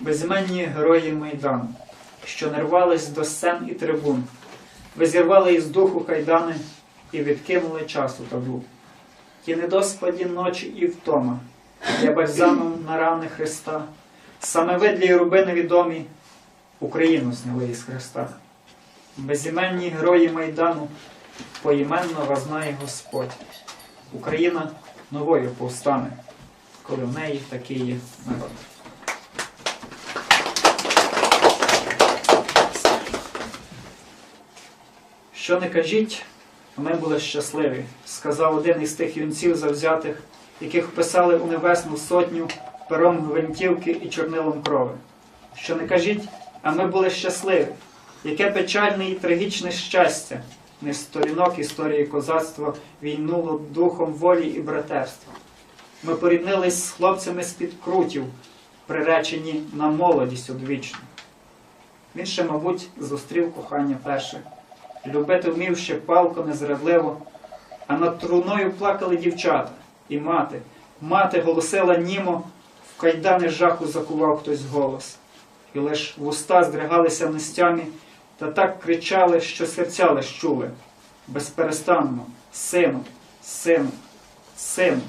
безіменні герої Майдану, що не рвались до сцен і трибун, ви зірвали із духу кайдани і відкинули часу табу. Ті недоспаді ночі і втома, є бальзамом на рани Христа, саме ви для Єруби невідомі Україну зняли із Христа. Безіменні герої Майдану, поіменно вас знає Господь. Україна новою повстане, коли в неї такий є народ. Що не кажіть, ми були щасливі, сказав один із тих юнців завзятих, яких вписали у небесну сотню пером гвинтівки і чорнилом крови. Що не кажіть, а ми були щасливі, яке печальне і трагічне щастя, не сторінок історії козацтва війнуло духом волі і братерства. Ми поріднились з хлопцями з-під крутів, приречені на молодість одвічну. Він ще, мабуть, зустрів кохання перше. Любити вмів ще палко незрадливо, а над труною плакали дівчата і мати. Мати голосила німо, в кайдани жаху закував хтось голос. І лиш вуста здригалися нестямі, та так кричали, що серця лиш чули. Безперестанно, сину, сину, сину.